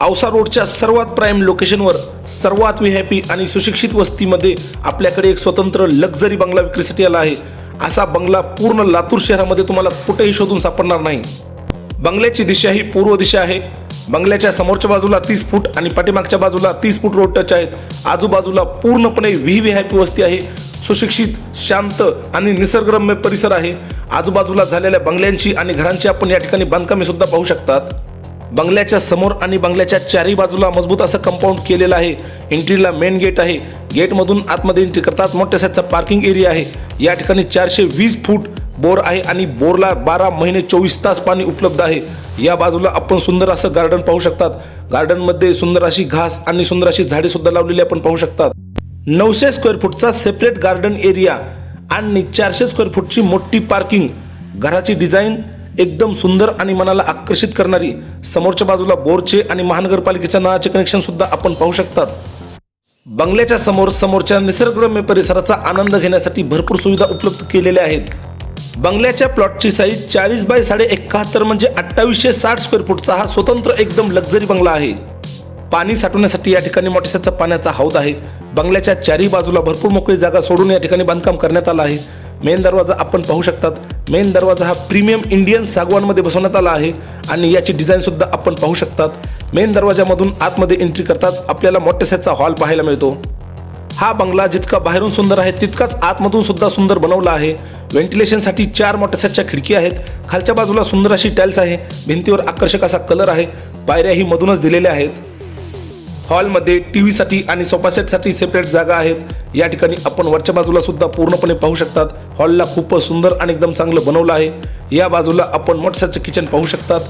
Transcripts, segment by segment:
औसा रोडच्या सर्वात प्राईम लोकेशनवर सर्वात व्ही आय पी आणि सुशिक्षित वस्तीमध्ये आपल्याकडे एक स्वतंत्र लक्झरी बंगला विक्रीसाठी आला आहे. असा बंगला पूर्ण लातूर शहरामध्ये तुम्हाला कुठेही शोधून सापडणार नाही. बंगल्याची दिशा ही पूर्व दिशा आहे. बंगल्याच्या समोरच्या बाजूला तीस फूट आणि पाठीमागच्या बाजूला तीस फूट रोड टच आहेत. आजूबाजूला पूर्णपणे व्ही व्ही पी वस्ती आहे. सुशिक्षित शांत आणि निसर्गरम्य परिसर आहे. आजूबाजूला झालेल्या बंगल्यांची आणि घरांची आपण या ठिकाणी बांधकामे सुद्धा पाहू शकतात. बंगल्याच्या समोर आणि बंगल्याच्या चारही बाजूला मजबूत असं कंपाऊंड केलेलं आहे. एंट्रीला मेन गेट आहे. गेटमधून आतमध्ये एंट्री करताच मोठ्या साईजचा पार्किंग एरिया आहे. या ठिकाणी चारशे वीस फूट बोर आहे आणि बोरला बारा महिने चोवीस तास पाणी उपलब्ध आहे. या बाजूला आपण सुंदर असं गार्डन पाहू शकतात. गार्डनमध्ये सुंदर अशी घास आणि सुंदर अशी झाडे सुद्धा लावलेली आपण पाहू शकतात. नऊशे स्क्वेअर फूटचा सेपरेट गार्डन एरिया आणि चारशे स्क्वेअर फूटची मोठी पार्किंग घराची डिझाईन एकदम सुंदर आणि मनाला आकर्षित करणारी समोरच्या बाजूला बोरचे आणि महानगरपालिकेच्या नळाचे कनेक्शन सुद्धा आपण पाहू शकतात. बंगल्याच्या समोर समोरच्या निसर्गरम्य परिसराचा आनंद घेण्यासाठी भरपूर सुविधा उपलब्ध केलेल्या आहेत. बंगल्याच्या प्लॉटची साईज चाळीस बाय साडे एकाहत्तर म्हणजे अठ्ठावीसशे साठ स्क्वेअर फूटचा हा स्वतंत्र एकदम लक्झरी बंगला आहे. पाणी साठवण्यासाठी या ठिकाणी मोठ्याचा पाण्याचा हौद आहे. बंगल्याच्या चारही बाजूला भरपूर मोकळी जागा सोडून या ठिकाणी बांधकाम करण्यात आलं आहे. मेन दरवाजा आपण पाहू शकतात. मेन दरवाजा हा प्रीमियम इंडियन सागवानमध्ये बसवण्यात आला आहे आणि याची डिझाईनसुद्धा आपण पाहू शकतात. मेन दरवाजामधून आतमध्ये एंट्री करताच आपल्याला मोठ्या साईजचा हॉल पाहायला मिळतो. हा बंगला जितका बाहेरून सुंदर आहे तितकाच आतमधून सुद्धा सुंदर बनवला आहे. व्हेंटिलेशनसाठी चार मोठ्या साईजच्या खिडकी आहेत. खालच्या बाजूला सुंदर अशी टाईल्स आहे. भिंतीवर आकर्षक असा कलर आहे. पायऱ्याही मधूनच दिलेल्या आहेत. हॉलमध्ये टी व्हीसाठी आणि सोफासेटसाठी सेपरेट जागा आहेत. या ठिकाणी आपण वरच्या बाजूला सुद्धा पूर्णपणे पाहू शकतात. हॉलला खूप सुंदर आणि एकदम चांगलं बनवलं आहे. या बाजूला आपण मोठ्या किचन पाहू शकतात.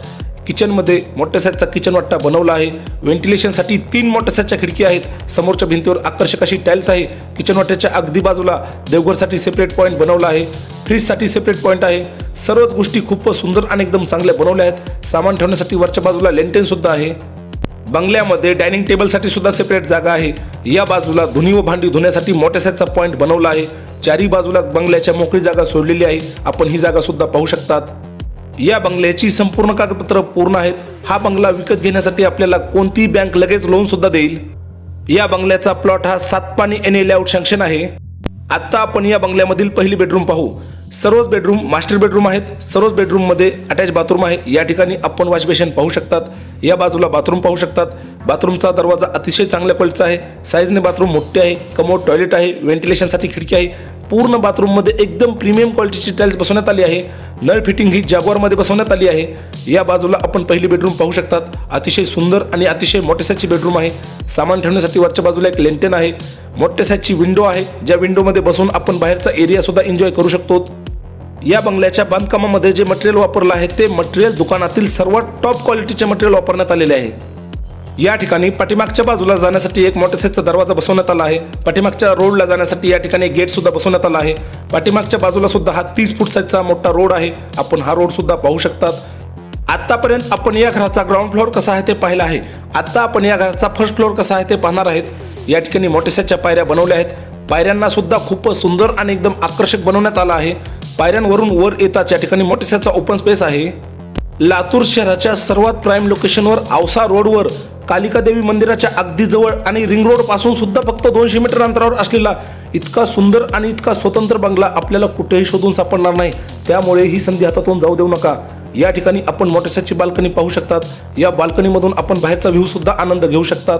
किचनमध्ये मोठ्या साईजचा किचन वाट्टा बनवला आहे. व्हेंटिलेशनसाठी तीन मोठ्या साईजच्या खिडकी आहेत. समोरच्या भिंतीवर आकर्षक अशी टाईल्स आहे. किचन वाट्याच्या अगदी बाजूला देवघरसाठी सेपरेट पॉईंट बनवला आहे. फ्रीजसाठी सेपरेट पॉईंट आहे. सर्वच गोष्टी खूप सुंदर आणि एकदम चांगल्या बनवल्या आहेत. सामान ठेवण्यासाठी वरच्या बाजूला लेंटेन सुद्धा आहे. बंगल्यामध्ये डायनिंग टेबलसाठी सुद्धा सेपरेट जागा आहे. या बाजूला धुनी व भांडी धुण्यासाठी मोठ्या साईजचा पॉईंट बनवला आहे. चारी बाजूला बंगल्याच्या मोकळी जागा सोडलेली आहे. आपण ही जागा सुद्धा पाहू शकतात. या बंगल्याची संपूर्ण कागदपत्र पूर्ण आहेत. हा बंगला विकत घेण्यासाठी आपल्याला कोणतीही बँक लगेच लोन सुद्धा देईल. या बंगल्याचा प्लॉट हा सात पाणी एन ए लेआउट सँक्शन आहे. आत्ता आपण या बंगल्यामधील पहिली बेडरूम पाहू. सर्वच बेडरूम मास्टर बेडरूम आहेत. सर्वच बेडरूममध्ये अटॅच बाथरूम आहे. या ठिकाणी आपण वॉश बेसिन पाहू शकतात. या बाजूला बाथरूम पाहू शकतात. बाथरूमचा दरवाजा अतिशय चांगल्या क्वालिटीचा आहे. साईजने बाथरूम मोठे आहे. कमोड टॉयलेट आहे. व्हेंटिलेशनसाठी खिडकी आहे. पूर्ण बाथरूममध्ये एकदम प्रीमियम क्वालिटीची टाईल्स बसवण्यात आली आहे. नळ फिटिंग ही जागवारमध्ये बसवण्यात आली आहे. या बाजूला आपण पहिली बेडरूम पाहू शकतात. अतिशय सुंदर आणि अतिशय मोठ्या साईजची बेडरूम आहे. सामान ठेवण्यासाठी वरच्या बाजूला एक लेंटेन आहे. मोठ्या साईजची विंडो आहे. ज्या विंडोमध्ये बसून आपण बाहेरचा एरिया सुद्धा एन्जॉय करू शकतो. या बंगल्याच्या बांधकामामध्ये जे मटेरियल वापरलं आहे ते मटेरियल दुकानातील सर्वात टॉप क्वालिटीचे मटेरियल वापरण्यात आलेले आहे. या ठिकाणी पाठीमागच्या बाजूला जाण्यासाठी एक मोठ्या दरवाजा बसवण्यात आला आहे. पाठीमागच्या रोडला जाण्यासाठी या ठिकाणी गेट सुद्धा बसवण्यात आला आहे. पाठीमागच्या बाजूला सुद्धा हा तीस फूट साईजचा मोठा रोड आहे. आपण हा रोड सुद्धा पाहू शकतात. आतापर्यंत आपण या घराचा ग्राउंड फ्लोअर कसा आहे ते पाहिलं आहे. आता आपण या घराचा फर्स्ट फ्लोअर कसा आहे ते पाहणार आहेत. या ठिकाणी मोठ्या पायऱ्या बनवल्या आहेत. पायऱ्यांना सुद्धा खूप सुंदर आणि एकदम आकर्षक बनवण्यात आला आहे. पायऱ्यांवरून वर येताच या ठिकाणी मोठ्या ओपन स्पेस आहे. लातूर शहराच्या सर्वात प्राईम लोकेशनवर औसा रोडवर कालिकादेवी मंदिराच्या अगदी जवळ आणि रिंग रोडपासून सुद्धा फक्त दोनशे मीटर अंतरावर असलेला इतका सुंदर आणि इतका स्वतंत्र बंगला आपल्याला कुठेही शोधून सापडणार नाही. त्यामुळे ही संधी हातातून जाऊ देऊ नका. या ठिकाणी आपण मोठ्याची बाल्कनी पाहू शकतात. या बाल्कनीमधून आपण बाहेरचा व्ह्यू सुद्धा आनंद घेऊ शकतात.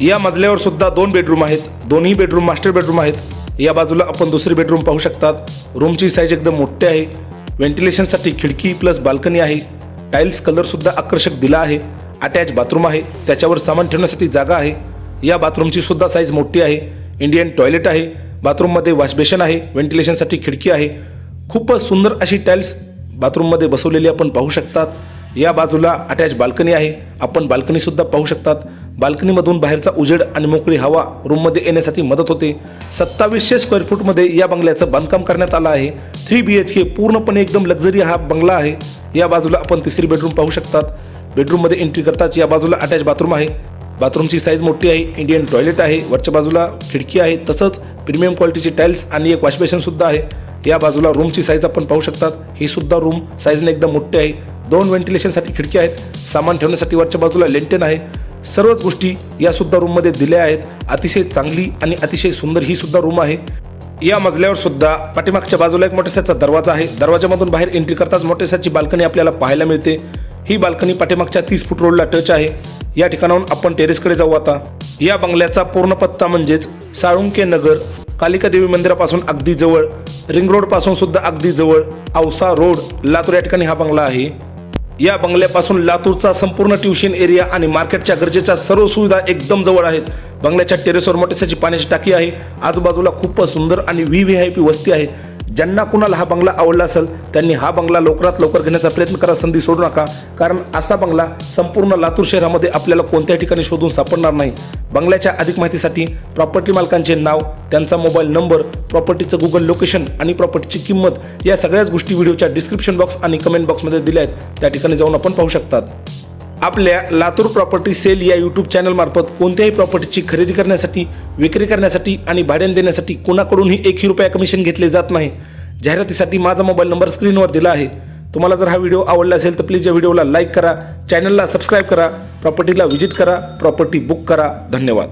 या मजल्यावर सुद्धा दोन बेडरूम आहेत. दोन्ही बेडरूम मास्टर बेडरूम आहेत. या बाजूला आपण दुसरी बेडरूम पाहू शकतात. रूमची साईज एकदम मोठी आहे. व्हेंटिलेशनसाठी खिडकी प्लस बाल्कनी आहे. टाईल्स कलर सुद्धा आकर्षक दिला आहे. अटॅच बाथरूम आहे. त्याच्यावर सामान ठेवण्यासाठी जागा आहे. या बाथरूमची सुद्धा साईज मोठी आहे. इंडियन टॉयलेट आहे. बाथरूममध्ये वॉशबेशन आहे. व्हेंटिलेशनसाठी खिडकी आहे. खूपच सुंदर अशी टाईल्स बाथरूममध्ये बसवलेली आपण पाहू शकतात. या बाजूला अटॅच बाल्कनी आहे. आपण बाल्कनीसुद्धा पाहू शकतात. बाल्कनीमधून बाहेरचा उजेड आणि मोकळी हवा रूममध्ये येण्यासाठी मदत होते. सत्तावीसशे स्क्वेअर फूटमध्ये या बंगल्याचं बांधकाम करण्यात आलं आहे. थ्री बी एच के पूर्णपणे एकदम लक्झरी हा बंगला आहे. या बाजूला आपण तिसरी बेडरूम पाहू शकतात. बेडरूममध्ये एंट्री करताच या बाजूला अटॅच बाथरूम आहे. बाथरूमची साईज मोठी आहे. इंडियन टॉयलेट आहे. वरच्या बाजूला खिडकी आहे. तसंच प्रीमियम क्वालिटीचे टाईल्स आणि एक वॉशबेसनसुद्धा आहे. या बाजूला रूमची साईज आपण पाहू शकतात. ही सुद्धा रूम साईजने एकदम मोठी आहे. दोन व्हेंटिलेशनसाठी खिडक्या आहेत. सामान ठेवण्यासाठी वरच्या बाजूला लेंटेन आहे. सर्वच गोष्टी यासुद्धा रूममध्ये दिल्या आहेत. अतिशय चांगली आणि अतिशय सुंदर ही सुद्धा रूम आहे. या मजल्यावर सुद्धा पाठीमागच्या बाजूला एक मोठ्याचा दरवाजा आहे. दरवाजामधून बाहेर एंट्री करताच मोठ्याची बाल्कनी आपल्याला पाहायला मिळते. ही बाल्कनी पाठीमागच्या तीस फूट रोडला टच आहे. या ठिकाणाहून आपण टेरेसकडे जाऊ आता. या बंगल्याचा पूर्ण पत्ता म्हणजेच साळुंके नगर कालिका देवी मंदिरापासून अगदी जवळ रिंग रोडपासून सुद्धा अगदी जवळ औसा रोड लातूर या ठिकाणी हा बंगला आहे. या बंगल्यापासून लातूरचा संपूर्ण ट्युशन एरिया आणि मार्केटच्या गरजेच्या सर्व सुविधा एकदम जवळ आहेत. बंगल्याच्या टेरेसवर मोठ्याची पाण्याची टाकी आहे. आजूबाजूला खूपच सुंदर आणि व्ही व्ही आय पी वस्ती आहे. ज्यांना कुणाला हा बंगला आवडला असेल त्यांनी हा बंगला लवकरात लवकर घेण्याचा प्रयत्न करा संधी सोडू नका. कारण असा बंगला संपूर्ण लातूर शहरामध्ये आपल्याला कोणत्याही ठिकाणी शोधून सापडणार नाही. बंगल्याच्या अधिक माहितीसाठी प्रॉपर्टी मालकांचे नाव त्यांचा मोबाईल नंबर प्रॉपर्टीचं गुगल लोकेशन आणि प्रॉपर्टीची किंमत या सगळ्याच गोष्टी व्हिडिओच्या डिस्क्रिप्शन बॉक्स आणि कमेंट बॉक्समध्ये दिल्या आहेत. त्या ठिकाणी जाऊन आपण पाहू शकतात. आपल्या लातूर प्रॉपर्टी सेल या यूट्यूब चॅनलमार्फत कोणत्याही प्रॉपर्टीची खरेदी करण्यासाठी विक्री करण्यासाठी आणि भाड्याने देण्यासाठी कोणाकडूनही एकही रुपया कमिशन घेतले जात नाही. जाहिरातीसाठी माझा मोबाईल नंबर स्क्रीनवर दिला आहे. तुम्हाला जर हा व्हिडिओ आवडला असेल तर प्लीज या व्हिडिओला लाईक करा. चॅनलला सबस्क्राईब करा. प्रॉपर्टीला व्हिजिट करा. प्रॉपर्टी बुक करा. धन्यवाद.